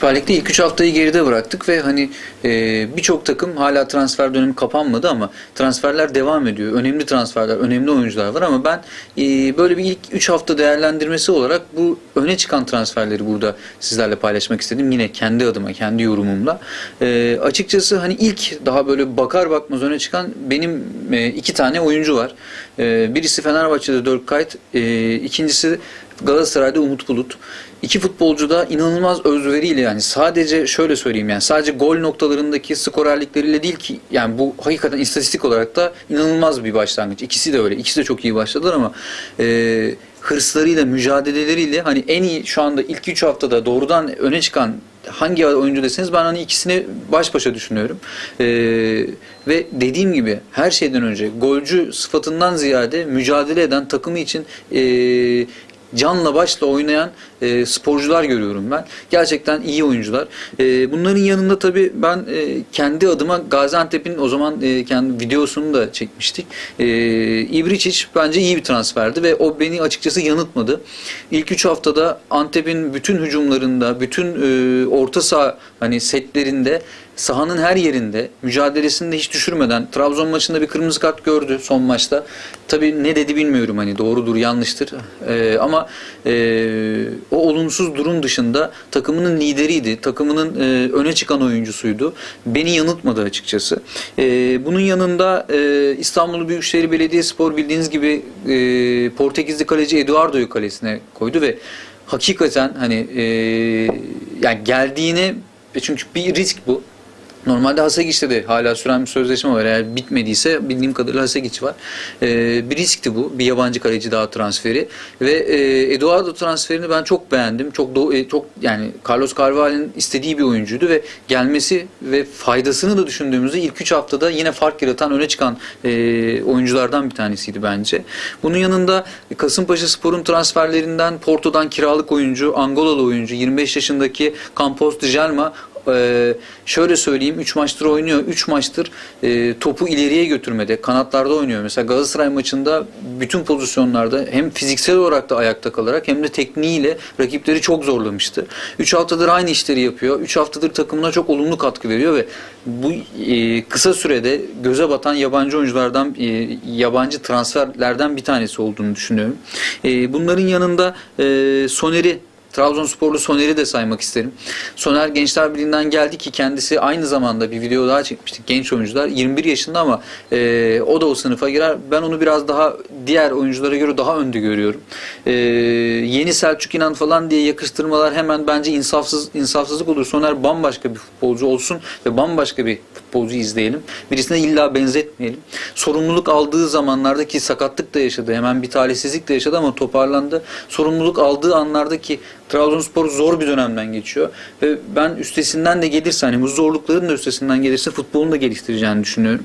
Süper Lig'de ilk 3 haftayı geride bıraktık ve hani e, birçok takım hala transfer dönemi kapanmadı ama transferler devam ediyor. Önemli transferler, önemli oyuncular var ama ben e, böyle bir ilk 3 hafta değerlendirmesi olarak bu öne çıkan transferleri burada sizlerle paylaşmak istedim. Yine kendi adıma, kendi yorumumla. E, açıkçası hani ilk daha böyle bakar bakmaz öne çıkan benim e, iki tane oyuncu var. E, birisi Fenerbahçe'de Dirk Kuyt, e, ikincisi Galatasaray'da Umut Bulut. İki futbolcu da inanılmaz özveriyle yani sadece şöyle söyleyeyim yani sadece gol noktalarındaki skorerlikleriyle değil ki yani bu hakikaten istatistik olarak da inanılmaz bir başlangıç. İkisi de öyle. İkisi de çok iyi başladılar ama e, hırslarıyla, mücadeleleriyle hani en iyi şu anda ilk 3 haftada doğrudan öne çıkan hangi oyuncu deseniz ben hani ikisini baş başa düşünüyorum. Ee, ve dediğim gibi her şeyden önce golcü sıfatından ziyade mücadele eden takımı için e, canla başla oynayan e, sporcular görüyorum ben. Gerçekten iyi oyuncular. E, bunların yanında tabii ben e, kendi adıma Gaziantep'in o zaman e, kendi videosunu da çekmiştik. E, İbriçic bence iyi bir transferdi ve o beni açıkçası yanıltmadı. İlk 3 haftada Antep'in bütün hücumlarında, bütün e, orta saha hani setlerinde sahanın her yerinde mücadelesini de hiç düşürmeden Trabzon maçında bir kırmızı kart gördü son maçta. Tabii ne dedi bilmiyorum hani doğrudur yanlıştır. Ee, ama e, o olumsuz durum dışında takımının lideriydi. Takımının e, öne çıkan oyuncusuydu. Beni yanıltmadı açıkçası. E, bunun yanında e, İstanbul Büyükşehir Belediyespor bildiğiniz gibi e, Portekizli kaleci Eduardo'yu kalesine koydu ve hakikaten hani e, yani geldiğine ve çünkü bir risk bu. Normalde Hasegiç'te de hala süren bir sözleşme var. Eğer bitmediyse bildiğim kadarıyla Hasegiç var. Ee, bir riskti bu. Bir yabancı kaleci daha transferi. Ve e, Eduardo transferini ben çok beğendim. Çok do- e, çok yani Carlos Carvalho'nun istediği bir oyuncuydu ve gelmesi ve faydasını da düşündüğümüzde ilk 3 haftada yine fark yaratan öne çıkan e, oyunculardan bir tanesiydi bence. Bunun yanında Kasımpaşa Spor'un transferlerinden Porto'dan kiralık oyuncu, Angolalı oyuncu 25 yaşındaki Campos de Ee, şöyle söyleyeyim 3 maçtır oynuyor. 3 maçtır e, topu ileriye götürmede, kanatlarda oynuyor. Mesela Galatasaray maçında bütün pozisyonlarda hem fiziksel olarak da ayakta kalarak hem de tekniğiyle rakipleri çok zorlamıştı. 3 haftadır aynı işleri yapıyor. 3 haftadır takımına çok olumlu katkı veriyor ve bu e, kısa sürede göze batan yabancı oyunculardan e, yabancı transferlerden bir tanesi olduğunu düşünüyorum. Bunların yanında Soner'i Trabzonsporlu Soner'i de saymak isterim. Soner Gençler Birliği'nden geldi ki kendisi aynı zamanda bir video daha çekmiştik. Genç oyuncular 21 yaşında ama e, o da o sınıfa girer. Ben onu biraz daha diğer oyunculara göre daha önde görüyorum. E, yeni Selçuk İnan falan diye yakıştırmalar hemen bence insafsız insafsızlık olur. Soner bambaşka bir futbolcu olsun ve bambaşka bir futbolcu izleyelim. Birisine illa benzetmeyelim. Sorumluluk aldığı zamanlarda ki sakatlık da yaşadı. Hemen bir talihsizlik de yaşadı ama toparlandı. Sorumluluk aldığı anlardaki Trabzonspor zor bir dönemden geçiyor. Ve ben üstesinden de gelirse hani bu zorlukların da üstesinden gelirse futbolunu da geliştireceğini düşünüyorum.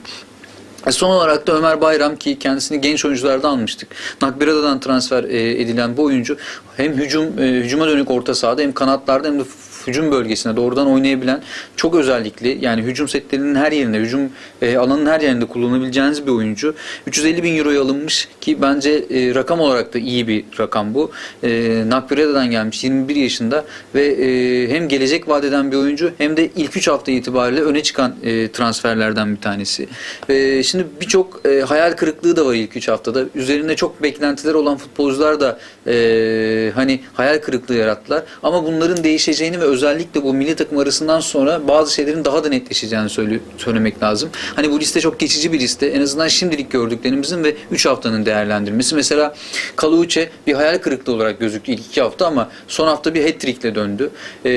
E, Son olarak da Ömer Bayram ki kendisini genç oyunculardan almıştık. Nakbirada'dan transfer e, edilen bu oyuncu hem hücum e, hücuma dönük orta sahada hem kanatlarda hem de hücum bölgesine doğrudan oynayabilen çok özellikli yani hücum setlerinin her yerinde, hücum e, alanın her yerinde kullanabileceğiniz bir oyuncu. 350 bin euroya alınmış ki bence e, rakam olarak da iyi bir rakam bu. E, Nakbirada'dan gelmiş 21 yaşında ve e, hem gelecek vadeden bir oyuncu hem de ilk 3 hafta itibariyle öne çıkan e, transferlerden bir tanesi. E, şimdi birçok e, hayal kırıklığı da var ilk 3 haftada. Üzerinde çok beklentiler olan futbolcular da e, hani hayal kırıklığı yarattılar. Ama bunların değişeceğini ve özellikle bu milli takım arasından sonra bazı şeylerin daha da netleşeceğini söyle, söylemek lazım. Hani bu liste çok geçici bir liste. En azından şimdilik gördüklerimizin ve 3 haftanın değerlendirmesi. Mesela Kaluuçe bir hayal kırıklığı olarak gözüktü ilk 2 hafta ama son hafta bir hat-trick'le döndü. Ee,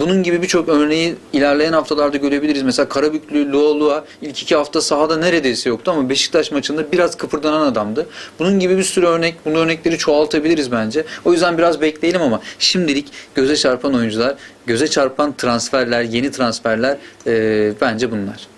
bunun gibi birçok örneği ilerleyen haftalarda görebiliriz. Mesela Karabüklü Lualua ilk 2 hafta sahada neredeyse yoktu ama Beşiktaş maçında biraz kıpırdanan adamdı. Bunun gibi bir sürü örnek, bunu örnekleri çoğaltabiliriz bence. O yüzden biraz bekleyelim ama şimdilik göze çarpan oyuncular, göze çarpan transferler, yeni transferler e, bence bunlar.